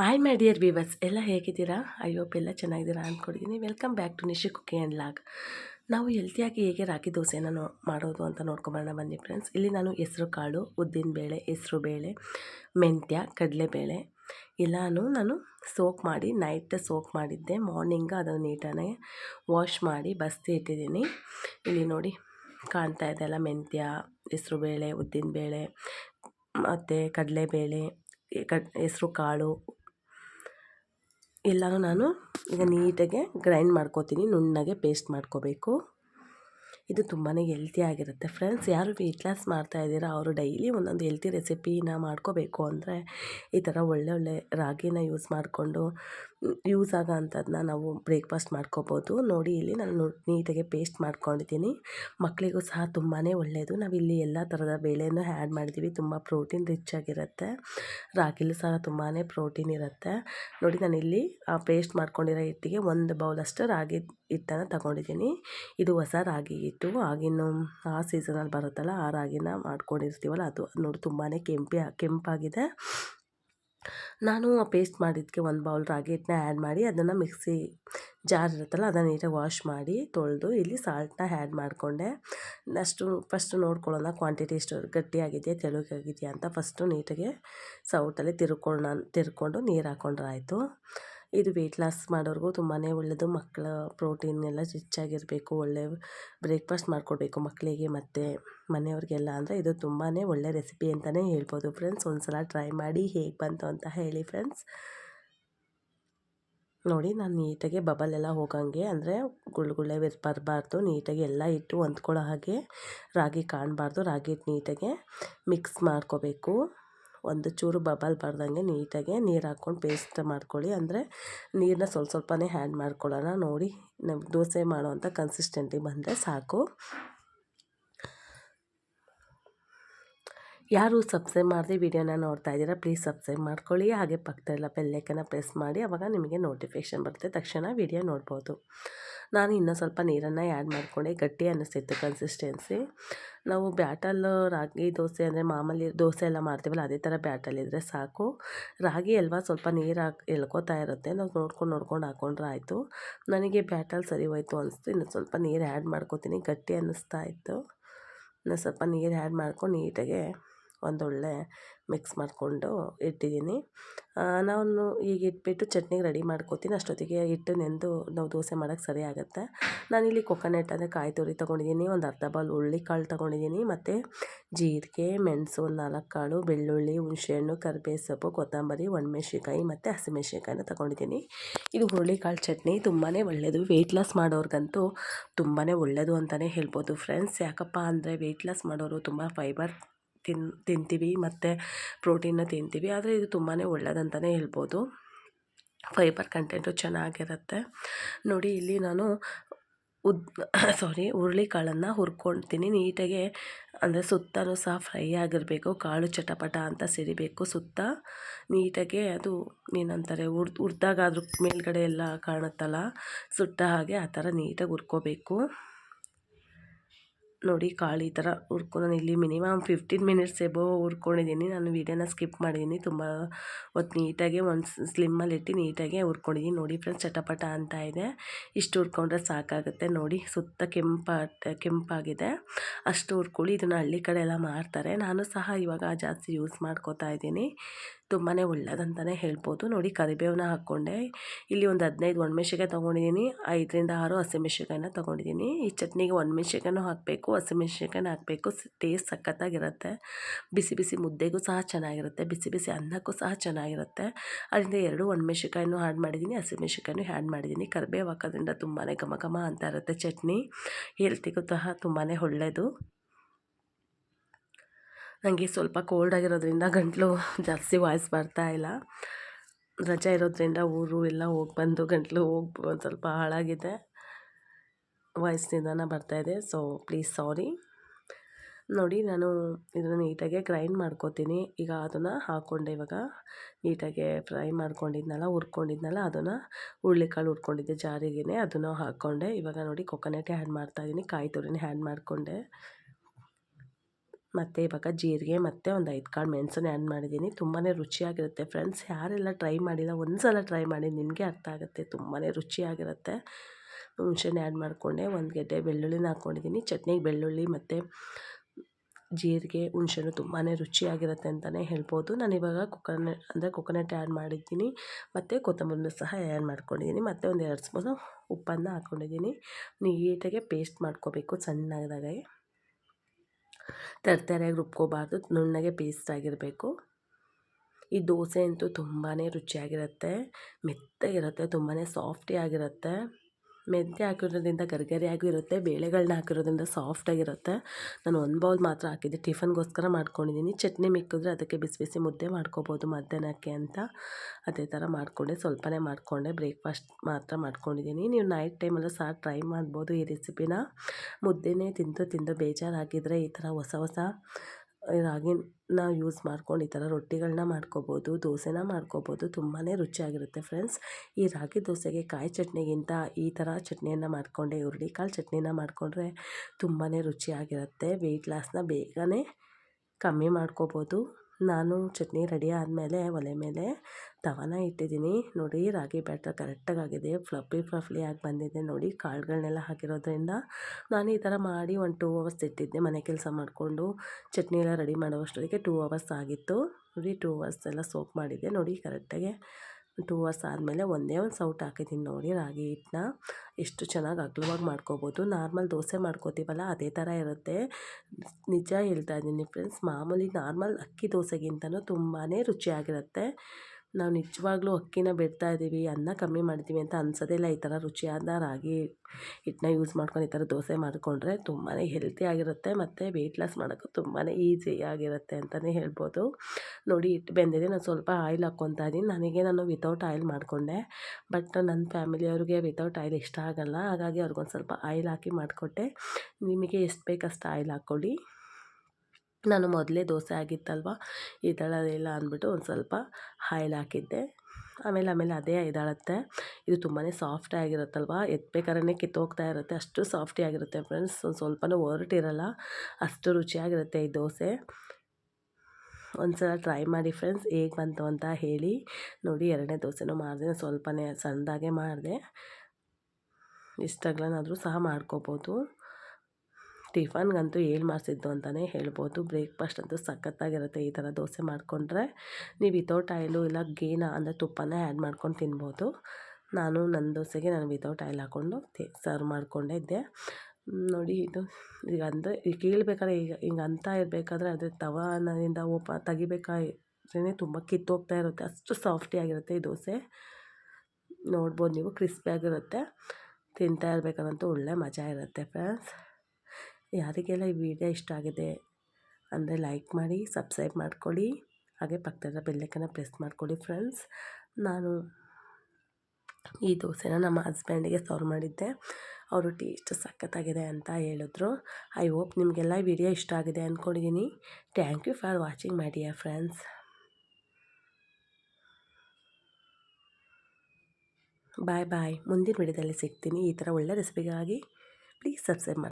Hi my dear viewers ಎಲ್ಲ ಹೇಗಿದ್ದೀರಾ? Hope ಎಲ್ಲ ಚೆನ್ನಾಗಿದ್ದೀರಾ ಅಂದ್ಕೊಂಡಿದ್ದೀನಿ. Welcome back to Nishi cookie and log ನಾವು ಹೆಲ್ತಿಯಾಗಿ ಹೇಗೆ ರಾಗಿ ದೋಸೆನ ನೋ ಮಾಡೋದು ಅಂತ ನೋಡ್ಕೊಂಬರೋಣ ಬನ್ನಿ ಫ್ರೆಂಡ್ಸ್ ಇಲ್ಲಿ ನಾನು ಹೆಸರು ಕಾಳು, ಉದ್ದಿನ ಬೇಳೆ, ಹೆಸರು ಬೇಳೆ, ಮೆಂತ್ಯ, ಕಡಲೆಬೇಳೆ. ಎಲ್ಲನೂ ನಾನು ಸೋಕ್ ಮಾಡಿ ನೈಟ್ ಸೋಕ್ ಮಾಡಿದ್ದೆ. ಮಾರ್ನಿಂಗ್ ಅದನ್ನು ನೀಟಾಗಿ ವಾಶ್ ಮಾಡಿ, ಬಸ್ತಿ ಇಟ್ಟಿದ್ದೀನಿ. ಇಲ್ಲಿ ನೋಡಿ ಕಾಣ್ತಾ ಇದೆಲ್ಲ ಮೆಂತ್ಯ, ಹೆಸರು ಬೇಳೆ, ಉದ್ದಿನ ಬೇಳೆ, ಮತ್ತು ಕಡಲೆಬೇಳೆ, ಕಡ್ ಹೆಸರು ಕಾಳು ಎಲ್ಲನೂ ನಾನು ಈಗ ನೀಟಾಗೆ ಗ್ರೈಂಡ್ ಮಾಡ್ಕೋತೀನಿ, ನುಣ್ಣಗೆ ಪೇಸ್ಟ್ ಮಾಡ್ಕೋಬೇಕು. ಇದು ತುಂಬಾ ಹೆಲ್ತಿ ಆಗಿರುತ್ತೆ ಫ್ರೆಂಡ್ಸ್ ಯಾರು ವೆಯ್ಟ್ ಲಾಸ್ ಮಾಡ್ತಾ ಇದ್ದೀರಾ, ಅವರು ಡೈಲಿ ಒಂದೊಂದು ಹೆಲ್ತಿ ರೆಸಿಪಿನ ಮಾಡ್ಕೋಬೇಕು ಅಂದರೆ ಈ ಥರ ಒಳ್ಳೆ ಒಳ್ಳೆ ರಾಗಿನ ಯೂಸ್ ಮಾಡಿಕೊಂಡು ಯೂಸ್ ಆಗೋ ನಾವು ಬ್ರೇಕ್ಫಾಸ್ಟ್ ಮಾಡ್ಕೊಬೋದು. ನೋಡಿ ಇಲ್ಲಿ ನಾನು ನೀಟಾಗಿ ಪೇಸ್ಟ್ ಮಾಡ್ಕೊಂಡಿದ್ದೀನಿ. ಮಕ್ಕಳಿಗೂ ಸಹ ತುಂಬಾ ಒಳ್ಳೆಯದು ನಾವಿಲ್ಲಿ ಎಲ್ಲ ಥರದ ಬೇಳೆನೂ ಆ್ಯಡ್ ಮಾಡಿದ್ದೀವಿ ತುಂಬ ಪ್ರೋಟೀನ್ ರಿಚ್ ಆಗಿರುತ್ತೆ. ರಾಗಿಲೂ ಸಹ ತುಂಬಾ ಪ್ರೋಟೀನ್ ಇರುತ್ತೆ. ನೋಡಿ ನಾನು ಆ ಪೇಸ್ಟ್ ಮಾಡ್ಕೊಂಡಿರೋ ಹಿಟ್ಟಿಗೆ ಒಂದು ಬೌಲಷ್ಟು ರಾಗಿ ಹಿಟ್ಟನ್ನು ತಗೊಂಡಿದ್ದೀನಿ. ಇದು ಹೊಸ ರಾಗಿ ಹಿಟ್ಟು. ಆಗಿನ ಆ ಸೀಸನಲ್ಲಿ ಬರುತ್ತಲ್ಲ, ಆ ರಾಗಿನ ಮಾಡ್ಕೊಂಡಿರ್ತೀವಲ್ಲ, ಅದು ನೋಡಿ ತುಂಬಾ ಕೆಂಪಿ, ಕೆಂಪಾಗಿದೆ. ನಾನು ಪೇಸ್ಟ್ ಮಾಡಿದ್ದಕ್ಕೆ ಒಂದು ಬೌಲ್ ರಾಗಿ ಹಿಟ್ಟನ್ನ ಆ್ಯಡ್ ಮಾಡಿ ಅದನ್ನು ಮಿಕ್ಸಿ ಜಾರ್ ಇರುತ್ತಲ್ಲ, ಅದನ್ನು ನೀಟಾಗಿ ವಾಶ್ ಮಾಡಿ ತೊಳೆದು ಇಲ್ಲಿ ಸಾಲ್ಟನ್ನ ಆ್ಯಡ್ ಮಾಡಿಕೊಂಡೆ. ಅಷ್ಟು ಫಸ್ಟು ನೋಡ್ಕೊಳ್ಳೋಣ ಕ್ವಾಂಟಿಟಿ ಎಷ್ಟು ಗಟ್ಟಿಯಾಗಿದೆಯಾ, ತೆಳುಗಾಗಿದೆಯಾ ಅಂತ ಫಸ್ಟು ನೀಟಾಗಿ ಸೌಟಲ್ಲಿ ತಿರ್ಕೊಳ್ಳೋಣ, ತಿರ್ಕೊಂಡು ನೀರು ಹಾಕೊಂಡ್ರೆ ಆಯಿತು. ಇದು ವೆಯ್ಟ್ ಲಾಸ್ ಮಾಡೋರಿಗೂ ತುಂಬಾ ಒಳ್ಳೆಯದು ಮಕ್ಕಳ ಪ್ರೋಟೀನ್ ಎಲ್ಲ ಹೆಚ್ಚಾಗಿರಬೇಕು. ಒಳ್ಳೆ ಬ್ರೇಕ್ಫಾಸ್ಟ್ ಮಾಡಿಕೊಡ್ಬೇಕು ಮಕ್ಕಳಿಗೆ ಮತ್ತು ಮನೆಯವ್ರಿಗೆಲ್ಲ. ಅಂದರೆ ಇದು ತುಂಬಾ ಒಳ್ಳೆ ರೆಸಿಪಿ ಅಂತಲೇ ಹೇಳ್ಬೋದು ಫ್ರೆಂಡ್ಸ್ ಒಂದು ಸಲ ಟ್ರೈ ಮಾಡಿ ಹೇಗೆ ಬಂತು ಅಂತ ಹೇಳಿ ಫ್ರೆಂಡ್ಸ್ ನೋಡಿ, ನಾನು ನೀಟಾಗಿ ಬಬಲ್ ಎಲ್ಲ ಹೋಗಂಗೆ, ಅಂದರೆ ಗುಳ್ಗುಳ್ಳೆ ಬರಬಾರ್ದು. ನೀಟಾಗಿ ಎಲ್ಲ ಇಟ್ಟು ಹೊಂದ್ಕೊಳ್ಳೋ ಹಾಗೆ ರಾಗಿ ಕಾಣಬಾರ್ದು. ರಾಗಿ ಹಿಟ್ಟು ನೀಟಾಗೆ ಮಿಕ್ಸ್ ಮಾಡ್ಕೋಬೇಕು. ಒಂದು ಚೂರು ಬಬಲ್ ಬರ್ದಂಗೆ ನೀಟಾಗಿ ನೀರು ಹಾಕ್ಕೊಂಡು ಪೇಸ್ಟ್ ಮಾಡ್ಕೊಳ್ಳಿ. ಅಂದರೆ ನೀರನ್ನ ಸ್ವಲ್ಪ ಸ್ವಲ್ಪನೇ ಹ್ಯಾಡ್ ಮಾಡ್ಕೊಳ್ಳೋಣ. ನೋಡಿ ನಮ್ಗೆ ದೋಸೆ ಮಾಡೋವಂಥ ಕನ್ಸಿಸ್ಟೆಂಟಿಗೆ ಬಂದರೆ ಸಾಕು. ಯಾರು ಸಬ್ಸ್ಕ್ರೈಬ್ ಮಾಡಿದೆ ವಿಡಿಯೋನ ನೋಡ್ತಾ ಇದ್ದೀರಾ ಪ್ಲೀಸ್ ಸಬ್ಸ್ಕ್ರೈಬ್ ಮಾಡ್ಕೊಳ್ಳಿ. ಹಾಗೆ ಪಕ್ಕದಲ್ಲ ಬೆಲ್ಲೈಕನ್ನ ಪ್ರೆಸ್ ಮಾಡಿ, ಅವಾಗ ನಿಮಗೆ ನೋಟಿಫಿಕೇಷನ್ ಬರುತ್ತೆ. ತಕ್ಷಣ ವಿಡಿಯೋ ನೋಡ್ಬೋದು. ನಾನು ಇನ್ನೂ ಸ್ವಲ್ಪ ನೀರನ್ನು ಆ್ಯಡ್ ಮಾಡಿಕೊಂಡೆ, ಗಟ್ಟಿ ಅನ್ನಿಸ್ತಿತ್ತು ಕನ್ಸಿಸ್ಟೆನ್ಸಿ ನಾವು ಬ್ಯಾಟಲ್ ರಾಗಿ ದೋಸೆ ಅಂದರೆ ಮಾಮೂಲಿ ದೋಸೆ ಎಲ್ಲ ಮಾಡ್ತೀವಲ್ಲ, ಅದೇ ಥರ ಬ್ಯಾಟಲ್ ಇದ್ದರೆ ಸಾಕು. ರಾಗಿ ಅಲ್ವಾ ಸ್ವಲ್ಪ ನೀರು ಹಾಕಿ, ಎಳ್ಕೊತಾ ಇರುತ್ತೆ, ನಾವು ನೋಡ್ಕೊಂಡು ನೋಡ್ಕೊಂಡು ಹಾಕೊಂಡ್ರೆ ಆಯಿತು. ನನಗೆ ಬ್ಯಾಟಲ್ ಸರಿ ಹೋಯ್ತು ಅನಿಸ್ತು, ಇನ್ನು ಸ್ವಲ್ಪ ನೀರು ಆ್ಯಡ್ ಮಾಡ್ಕೋತೀನಿ, ಗಟ್ಟಿ ಅನ್ನಿಸ್ತಾ ಇತ್ತು. ಇನ್ನು ಸ್ವಲ್ಪ ನೀರು ಆ್ಯಡ್ ಮಾಡ್ಕೊಂಡು ನೀಟಾಗೆ ಒಂದೊಳ್ಳೆ ಮಿಕ್ಸ್ ಮಾಡಿಕೊಂಡು ಇಟ್ಟಿದ್ದೀನಿ. ನಾನು ಈಗ ಇಟ್ಬಿಟ್ಟು ಚಟ್ನಿಗೆ ರೆಡಿ ಮಾಡ್ಕೋತೀನಿ. ಅಷ್ಟೊತ್ತಿಗೆ ಹಿಟ್ಟು ನೆಂದು ನಾವು ದೋಸೆ ಮಾಡೋಕ್ಕೆ ಸರಿ ಆಗುತ್ತೆ. ನಾನಿಲ್ಲಿ ಕೊಕೊನೆಟ್ ಅಂದರೆ ಕಾಯಿ ತುರಿ ತೊಗೊಂಡಿದ್ದೀನಿ, ಒಂದು ಅರ್ಧ ಬಾಲ್ ಹುಳ್ಳಿ ಕಾಳು ತೊಗೊಂಡಿದ್ದೀನಿ, ಮತ್ತು ಜೀರಿಗೆ, ಮೆಣಸು ನಾಲ್ಕು ಕಾಳು, ಬೆಳ್ಳುಳ್ಳಿ, ಹುಣಸೆಹಣ್ಣು ಕರಿಬೇವು ಸೊಪ್ಪು ಕೊತ್ತಂಬರಿ, ಒಣಮೆಣ್ಸಿನ್ಕಾಯಿ ಮತ್ತು ಹಸಿಮೆಣ್ಸಿನ್ಕಾಯಿನ ತೊಗೊಂಡಿದ್ದೀನಿ. ಇದು ಹುರುಳಿಕಾಳು ಚಟ್ನಿ ತುಂಬಾ ಒಳ್ಳೆಯದು ವೆಯ್ಟ್ ಲಾಸ್ ಮಾಡೋರಿಗಂತೂ ತುಂಬಾ ಒಳ್ಳೆಯದು ಅಂತಲೇ ಹೇಳ್ಬೋದು. ಫ್ರೆಂಡ್ಸ್ ಯಾಕಪ್ಪ ಅಂದರೆ ವೆಯ್ಟ್ ಲಾಸ್ ಮಾಡೋರು ತುಂಬ ಫೈಬರ್ ತಿನ್, ತಿಂತೀವಿ ಮತ್ತು ಪ್ರೋಟೀನ ತಿಂತೀವಿ. ಆದರೆ ಇದು ತುಂಬಾ ಒಳ್ಳೆಯದಂತಲೇ ಹೇಳ್ಬೋದು. ಫೈಬರ್ ಕಂಟೆಂಟು ಚೆನ್ನಾಗಿರುತ್ತೆ. ನೋಡಿ, ಇಲ್ಲಿ ನಾನು ಉದ್, ಸಾರಿ, ಹುರುಳಿಕಾಳನ್ನು ಹುರ್ಕೊಳ್ತೀನಿ ನೀಟಾಗಿ ಅಂದರೆ ಸುತ್ತಲೂ ಸಹ ಫ್ರೈ ಆಗಿರಬೇಕು. ಕಾಳು ಚಟಪಟ ಅಂತ ಸಿಡಿಬೇಕು ಸುತ್ತ. ನೀಟಾಗೆ ಅದು ಏನಂತಾರೆ ಹುರ್ದು ಹುರ್ದಾಗ ಅದ್ರ ಮೇಲ್ಗಡೆ ಎಲ್ಲ ಕಾಣುತ್ತಲ್ಲ, ಸುಟ್ಟ ಹಾಗೆ ಆ ಥರ ನೀಟಾಗಿ ಹುರ್ಕೋಬೇಕು. ನೋಡಿ ಕಾಳು ಈ ಥರ ಹುರ್ಕೊಂಡು ನಾನು ಇಲ್ಲಿ ಮಿನಿಮಮ್ ಫಿಫ್ಟೀನ್ ಮಿನಿಟ್ಸ್ ಎಬೋ ಹುರ್ಕೊಂಡಿದ್ದೀನಿ. ನಾನು ವೀಡಿಯೋನ ಸ್ಕಿಪ್ ಮಾಡಿದ್ದೀನಿ. ತುಂಬ ಹೊತ್ತು ನೀಟಾಗಿ ಒಂದು ಸ್ಲಿಮ್ಮಲ್ಲಿ ಇಟ್ಟು ನೀಟಾಗಿ ಹುರ್ಕೊಂಡಿದ್ದೀನಿ. ನೋಡಿ ಫ್ರೆಂಡ್ಸ್ ಚಟಪಟ ಅಂತ ಇದೆ. ಇಷ್ಟು ಹುರ್ಕೊಂಡ್ರೆ ಸಾಕಾಗುತ್ತೆ. ನೋಡಿ ಸುತ್ತ ಕೆಂಪ, ಕೆಂಪಾಗಿದೆ. ಅಷ್ಟು ಹುರ್ಕೊಳ್ಳಿ. ಇದನ್ನು ಹಳ್ಳಿ ಕಡೆ ಎಲ್ಲ ಮಾರ್ತಾರೆ. ನಾನು ಸಹ ಇವಾಗ ಜಾಸ್ತಿ ಯೂಸ್ ಮಾಡ್ಕೋತಾ ಇದ್ದೀನಿ. ತುಂಬಾ ಒಳ್ಳೆಯದಂತಲೇ ಹೇಳ್ಬೋದು. ನೋಡಿ ಕರಿಬೇವನ್ನ ಹಾಕ್ಕೊಂಡೆ. ಇಲ್ಲಿ ಒಂದು ಹದಿನೈದು ಒಣಮೆಣ್ಸಿಕಾಯಿ ತೊಗೊಂಡಿದ್ದೀನಿ. ಐದರಿಂದ ಆರು ಹಸಿಮೆಣ್ಸಿಕಾಯಿನ ತೊಗೊಂಡಿದ್ದೀನಿ. ಈ ಚಟ್ನಿಗೆ ಒಣಮೆಣ್ಸಿಕಾಯಿನೂ ಹಾಕಬೇಕು ಹಸಿಮೆಣ್ಸಿಕಾಯಿನ ಹಾಕಬೇಕು. ಟೇಸ್ಟ್ ಸಖತ್ತಾಗಿರುತ್ತೆ. ಬಿಸಿ ಬಿಸಿ ಮುದ್ದೆಗೂ ಸಹ ಚೆನ್ನಾಗಿರುತ್ತೆ. ಬಿಸಿ ಬಿಸಿ ಅನ್ನಕ್ಕೂ ಸಹ ಚೆನ್ನಾಗಿರುತ್ತೆ. ಅದರಿಂದ ಎರಡು ಒಣಮೆಣ್ಸಿಕಾಯಿನೂ ಆ್ಯಡ್ ಮಾಡಿದ್ದೀನಿ ಹಸಿಮೆಣ್ಸಿಕಾಯಿನೂ ಆ್ಯಡ್ ಮಾಡಿದ್ದೀನಿ. ಕರಿಬೇವು ಹಾಕೋದ್ರಿಂದ ತುಂಬಾ ಘಮ ಘಮ ಅಂತ ಇರುತ್ತೆ ಚಟ್ನಿ. ಹೆಲ್ತಿಗೂ ಸಹ ತುಂಬಾ ಒಳ್ಳೆಯದು ನನಗೆ ಸ್ವಲ್ಪ ಕೋಲ್ಡ್ ಆಗಿರೋದ್ರಿಂದ ಗಂಟಲು ಜಾಸ್ತಿ ವಾಯ್ಸ್ ಬರ್ತಾ ಇಲ್ಲ. ರಜೆ ಇರೋದ್ರಿಂದ ಊರು ಎಲ್ಲ ಹೋಗಿ ಬಂದು ಗಂಟಲು ಹೋಗಿ ಸ್ವಲ್ಪ ಹಾಳಾಗಿದೆ. ವಾಯ್ಸ್ ನಿಧಾನ ಬರ್ತಾಯಿದೆ ಸೊ ಪ್ಲೀಸ್ ಸಾರಿ ನೋಡಿ, ನಾನು ಇದನ್ನು ನೀಟಾಗಿ ಗ್ರೈಂಡ್ ಮಾಡ್ಕೋತೀನಿ. ಈಗ ಅದನ್ನು ಹಾಕ್ಕೊಂಡೆ ಇವಾಗ. ನೀಟಾಗಿ ಫ್ರೈ ಮಾಡ್ಕೊಂಡಿದ್ನಲ್ಲ, ಹುರ್ಕೊಂಡಿದ್ನಲ್ಲ, ಅದನ್ನು ಹುರುಳಿಕಾಳು ಹುರ್ಕೊಂಡಿದ್ದೆ ಜಾರಿಗೆ ಅದನ್ನು ಹಾಕ್ಕೊಂಡೆ ಇವಾಗ ನೋಡಿ ಕೊಕೊನೆಟ್ ಆ್ಯಡ್ ಮಾಡ್ತಾಯಿದ್ದೀನಿ ಕಾಯಿ ತುರಿನ ಆ್ಯಡ್ ಮಾಡಿಕೊಂಡೆ. ಮತ್ತು ಇವಾಗ ಜೀರಿಗೆ ಮತ್ತು ಒಂದು ಐದು ಕಾಳು ಮೆಣಸನ್ನ ಆ್ಯಡ್ ಮಾಡಿದ್ದೀನಿ. ತುಂಬಾ ರುಚಿಯಾಗಿರುತ್ತೆ ಫ್ರೆಂಡ್ಸ್ ಯಾರೆಲ್ಲ ಟ್ರೈ ಮಾಡಿಲ್ಲ ಒಂದು ಸಲ ಟ್ರೈ ಮಾಡಿ ನಿಮಗೆ ಅರ್ಥ ಆಗುತ್ತೆ. ತುಂಬಾ ರುಚಿಯಾಗಿರುತ್ತೆ. ಹುಣ್ಸೆಹಣ್ಣು ಆ್ಯಡ್ ಮಾಡಿಕೊಂಡೆ, ಒಂದು ಗೆಡ್ಡೆ ಬೆಳ್ಳುಳ್ಳಿನ ಹಾಕ್ಕೊಂಡಿದ್ದೀನಿ ಚಟ್ನಿಗೆ ಬೆಳ್ಳುಳ್ಳಿ ಮತ್ತು ಜೀರಿಗೆ ಹುಣ್ಸೆಣ್ಣು ತುಂಬಾ ರುಚಿಯಾಗಿರುತ್ತೆ ಅಂತಲೇ ಹೇಳ್ಬೋದು. ನಾನು ಇವಾಗ ಕೊಕೊನೆಟ್ ಅಂದರೆ ಕೊಕೊನಟ್ ಆ್ಯಡ್ ಮಾಡಿದ್ದೀನಿ. ಮತ್ತು ಕೊತ್ತಂಬರಿನೂ ಸಹ ಆ್ಯಡ್ ಮಾಡ್ಕೊಂಡಿದ್ದೀನಿ. ಮತ್ತು ಒಂದು ಎರಡು ಸ್ಪೂನು ಉಪ್ಪನ್ನು ಹಾಕ್ಕೊಂಡಿದ್ದೀನಿ ನೀಟಾಗೆ ಪೇಸ್ಟ್ ಮಾಡ್ಕೋಬೇಕು ಸಣ್ಣದಾಗಿ. ತರ್ತರೆಯಾಗಿ ರುಬ್ಕೋಬಾರ್ದು ನುಣ್ಣಗೆ ಪೇಸ್ಟ್ ಆಗಿರಬೇಕು. ಈ ದೋಸೆ ಅಂತೂ ತುಂಬಾ ರುಚಿಯಾಗಿರುತ್ತೆ ಮೆತ್ತಗಿರುತ್ತೆ ತುಂಬಾ ಸಾಫ್ಟಿ ಆಗಿರುತ್ತೆ. ಮೆಂತ್ಯ ಹಾಕಿರೋದ್ರಿಂದ ಗರಿಗರಿಯಾಗೂ ಇರುತ್ತೆ ಬೇಳೆಗಳನ್ನ ಹಾಕಿರೋದ್ರಿಂದ ಸಾಫ್ಟಾಗಿರುತ್ತೆ ನಾನು ಒಂದು ಬೌಲ್ ಮಾತ್ರ ಹಾಕಿದ್ದೆ. ಟಿಫನ್ಗೋಸ್ಕರ ಮಾಡ್ಕೊಂಡಿದ್ದೀನಿ. ಚಟ್ನಿ ಮಿಕ್ಕಿದ್ರೆ ಅದಕ್ಕೆ ಬಿಸಿ ಬಿಸಿ ಮುದ್ದೆ ಮಾಡ್ಕೋಬೋದು ಮಧ್ಯಾಹ್ನಕ್ಕೆ ಅಂತ. ಅದೇ ಥರ ಮಾಡಿಕೊಂಡೆ, ಸ್ವಲ್ಪನೇ ಮಾಡಿಕೊಂಡೆ. ಬ್ರೇಕ್ಫಾಸ್ಟ್ ಮಾತ್ರ ಮಾಡ್ಕೊಂಡಿದ್ದೀನಿ. ನೀವು ನೈಟ್ ಟೈಮಲ್ಲಿ ಸಹ ಟ್ರೈ ಮಾಡ್ಬೋದು ಈ ರೆಸಿಪಿನ ಮುದ್ದೆನೇ ತಿಂದು ತಿಂದು ಬೇಜಾರಾಗಿದ್ದರೆ ಈ ಥರ ಹೊಸ ಹೊಸ ರಾಗಿನ ಯೂಸ್ ಮಾಡ್ಕೊಂಡು ಈ ಥರ ರೊಟ್ಟಿಗಳನ್ನ ಮಾಡ್ಕೋಬೋದು, ದೋಸೆನ ಮಾಡ್ಕೋಬೋದು ತುಂಬಾ ರುಚಿಯಾಗಿರುತ್ತೆ ಫ್ರೆಂಡ್ಸ್ ಈ ರಾಗಿ ದೋಸೆಗೆ ಕಾಯಿ ಚಟ್ನಿಗಿಂತ ಈ ಥರ ಚಟ್ನಿಯನ್ನು ಮಾಡಿಕೊಂಡೆ, ಹುರುಳಿಕಾಳು ಚಟ್ನಿನ ಮಾಡಿಕೊಂಡ್ರೆ ತುಂಬಾ ರುಚಿಯಾಗಿರುತ್ತೆ. ವೆಯ್ಟ್ ಲಾಸ್ನ ಬೇಗನೆ ಕಮ್ಮಿ ಮಾಡ್ಕೋಬೋದು. ನಾನು ಚಟ್ನಿ ರೆಡಿ ಆದಮೇಲೆ ಒಲೆ ಮೇಲೆ ತವನ ಇಟ್ಟಿದ್ದೀನಿ. ನೋಡಿ, ರಾಗಿ ಬ್ಯಾಟರ್ ಕರೆಕ್ಟಾಗಿದೆ ಫ್ಲಫಿ ಫ್ಲಫ್ಲಿ ಆಗಿ ಬಂದಿದೆ. ನೋಡಿ ಕಾಳುಗಳನ್ನೆಲ್ಲ ಹಾಕಿರೋದ್ರಿಂದ ನಾನು ಈ ಥರ ಮಾಡಿ ಒಂದು ಟೂ ಅವರ್ಸ್ ಇಟ್ಟಿದ್ದೆ ಮನೆ ಕೆಲಸ ಮಾಡಿಕೊಂಡು. ಚಟ್ನಿ ಎಲ್ಲ ರೆಡಿ ಮಾಡುವಷ್ಟೊತ್ತಿಗೆ ಟೂ ಅವರ್ಸ್ ಆಗಿತ್ತು. ನೋಡಿ ಟೂ ಅವರ್ಸ್ ಎಲ್ಲ ಸೋಪ್ ಮಾಡಿದ್ದೆ. ನೋಡಿ, ಕರೆಕ್ಟಾಗಿ ಟೂ ಅವರ್ಸ್ ಆದಮೇಲೆ ಒಂದೇ ಒಂದು ಸೌಟ್ ಹಾಕಿದ್ದೀನಿ ನೋಡಿ, ರಾಗಿ ಹಿಟ್ಟನ್ನ ಎಷ್ಟು ಚೆನ್ನಾಗಿ ಅಗಲವಾಗಿ ಮಾಡ್ಕೋಬೋದು. ನಾರ್ಮಲ್ ದೋಸೆ ಮಾಡ್ಕೋತೀವಲ್ಲ, ಅದೇ ಥರ ಇರುತ್ತೆ. ನಿಜ ಹೇಳ್ತಾ ಇದ್ದೀನಿ ಫ್ರೆಂಡ್ಸ್ ಮಾಮೂಲಿ ನಾರ್ಮಲ್ ಅಕ್ಕಿ ದೋಸೆಗಿಂತನೂ ತುಂಬಾ ರುಚಿಯಾಗಿರುತ್ತೆ. ನಾವು ನಿಜವಾಗ್ಲೂ ಅಕ್ಕಿನ ಬಿಡ್ತಾ ಇದ್ದೀವಿ, ಅನ್ನ ಕಮ್ಮಿ ಮಾಡಿದ್ದೀವಿ ಅಂತ ಅನ್ಸೋದೇ ಇಲ್ಲ ಈ ಥರ ರುಚಿಯಾದ ರಾಗಿ ಹಿಟ್ಟನ್ನ ಯೂಸ್ ಮಾಡ್ಕೊಂಡು ಈ ಥರ ದೋಸೆ ಮಾಡಿಕೊಂಡ್ರೆ ತುಂಬಾ ಹೆಲ್ತಿಯಾಗಿರುತ್ತೆ ಮತ್ತು ವೆಯ್ಟ್ ಲಾಸ್ ಮಾಡೋಕ್ಕೂ ತುಂಬಾ ಈಸಿಯಾಗಿರುತ್ತೆ ಅಂತಲೇ ಹೇಳ್ಬೋದು. ನೋಡಿ ಹಿಟ್ಟು ಬೆಂದಿದೆ. ನಾನು ಸ್ವಲ್ಪ ಆಯಿಲ್ ಹಾಕ್ಕೊತಾ ಇದ್ದೀನಿ. ನನಗೆ ನಾನು ವಿತೌಟ್ ಆಯಿಲ್ ಮಾಡಿಕೊಂಡೆ. ಬಟ್ ನನ್ನ ಫ್ಯಾಮಿಲಿಯವ್ರಿಗೆ ವಿತೌಟ್ ಆಯಿಲ್ ಇಷ್ಟ ಆಗೋಲ್ಲ. ಹಾಗಾಗಿ ಅವ್ರಿಗೊಂದು ಸ್ವಲ್ಪ ಆಯಿಲ್ ಹಾಕಿ ಮಾಡಿಕೊಟ್ಟೆ. ನಿಮಗೆ ಎಷ್ಟು ಬೇಕಷ್ಟು ಆಯಿಲ್ ಹಾಕ್ಕೊಳ್ಳಿ. ನಾನು ಮೊದಲೇ ದೋಸೆ ಆಗಿತ್ತಲ್ವ? ಇಲ್ಲ ಅಂದ್ಬಿಟ್ಟು ಒಂದು ಸ್ವಲ್ಪ ಹಾಯ್ಲ್ ಹಾಕಿದ್ದೆ. ಆಮೇಲೆ ಆಮೇಲೆ ಅದೇ ಇದಾಳತ್ತೆ. ಇದು ತುಂಬಾ ಸಾಫ್ಟ್ ಆಗಿರುತ್ತಲ್ವ? ಎತ್ಬೇಕಾದ್ರೆ ಕಿತ್ತೋಗ್ತಾ ಇರುತ್ತೆ. ಅಷ್ಟು ಸಾಫ್ಟಿ ಆಗಿರುತ್ತೆ ಫ್ರೆಂಡ್ಸ್. ಒಂದು ಸ್ವಲ್ಪನೂ ಹೊರಟಿರಲ್ಲ ಅಷ್ಟು ರುಚಿಯಾಗಿರುತ್ತೆ ಈ ದೋಸೆ. ಒಂದು ಸಲ ಟ್ರೈ ಮಾಡಿ ಫ್ರೆಂಡ್ಸ್. ಹೇಗೆ ಬಂತು ಅಂತ ಹೇಳಿ. ನೋಡಿ, ಎರಡನೇ ದೋಸೆನೂ ಮಾಡಿದೆ. ಸ್ವಲ್ಪನೇ, ಸಣ್ಣದಾಗೆ ಮಾಡಿದೆ. ಇಷ್ಟಾಗ್ಲನಾದರೂ ಸಹ ಮಾಡ್ಕೋಬೋದು. ಟಿಫನ್ಗಂತೂ ಏನು ಮಾಡಿಸಿದ್ದು ಅಂತಲೇ ಹೇಳ್ಬೋದು. ಬ್ರೇಕ್ಫಾಸ್ಟ್ ಅಂತೂ ಸಖತ್ತಾಗಿರುತ್ತೆ ಈ ಥರ ದೋಸೆ ಮಾಡಿಕೊಂಡ್ರೆ. ನೀವು ವಿತೌಟ್ ಆಯಿಲು ಇಲ್ಲ ಗೇನ ಅಂದರೆ ತುಪ್ಪನೇ ಆ್ಯಡ್ ಮಾಡ್ಕೊಂಡು ತಿನ್ಬೋದು. ನಾನು ನನ್ನ ದೋಸೆಗೆ ನಾನು ವಿತೌಟ್ ಆಯಿಲ್ ಹಾಕ್ಕೊಂಡು ಸರ್ವ್ ಮಾಡಿಕೊಂಡೇ ಇದ್ದೆ. ನೋಡಿ ಇದು, ಈಗ ಅಂದರೆ ಈಗ ಕೀಳ್ಬೇಕಾದ್ರೆ ಈಗ ಹಿಂಗೆ ಅಂತ ಇರಬೇಕಾದ್ರೆ ಅದು ತವಾನಿಂದ ಓಪ, ತೆಗಿಬೇಕಾದ್ರೇ ತುಂಬ ಕಿತ್ತೋಗ್ತಾ ಇರುತ್ತೆ. ಅಷ್ಟು ಸಾಫ್ಟಿಯಾಗಿರುತ್ತೆ ಈ ದೋಸೆ. ನೋಡ್ಬೋದು ನೀವು, ಕ್ರಿಸ್ಪಿಯಾಗಿರುತ್ತೆ. ತಿಂತಾ ಇರಬೇಕಾದ್ರಂತೂ ಒಳ್ಳೆ ಮಜಾ ಇರುತ್ತೆ ಫ್ರೆಂಡ್ಸ್. ಯಾರಿಗೆಲ್ಲ ಈ ವಿಡಿಯೋ ಇಷ್ಟ ಆಗಿದೆ ಅಂದರೆ ಲೈಕ್ ಮಾಡಿ, ಸಬ್ಸ್ಕ್ರೈಬ್ ಮಾಡ್ಕೊಳ್ಳಿ, ಹಾಗೆ ಪಕ್ಕದ ಬೆಲ್ಲೈಕನ್ನ ಪ್ರೆಸ್ ಮಾಡ್ಕೊಳ್ಳಿ ಫ್ರೆಂಡ್ಸ್. ನಾನು ಈ ದೋಸೆನ ನಮ್ಮ ಹಸ್ಬೆಂಡಿಗೆ ಸರ್ವ್ ಮಾಡಿದ್ದೆ. ಅವರು ಟೇಸ್ಟ್ ಸಖತ್ತಾಗಿದೆ ಅಂತ ಹೇಳಿದ್ರು. ಐ ಹೋಪ್ ನಿಮಗೆಲ್ಲ ವಿಡಿಯೋ ಇಷ್ಟ ಆಗಿದೆ ಅಂದ್ಕೊಂಡಿದ್ದೀನಿ. Thank you for watching my dear friends. Bye bye. ಮುಂದಿನ ವಿಡಿಯೋದಲ್ಲಿ ಸಿಗ್ತೀನಿ. ಈ ಥರ ಒಳ್ಳೆ ರೆಸಿಪಿಗಾಗಿ ಪ್ಲೀಸ್ ಸಬ್ಸ್ಕ್ರೈಬ್ ಮಾಡಿ.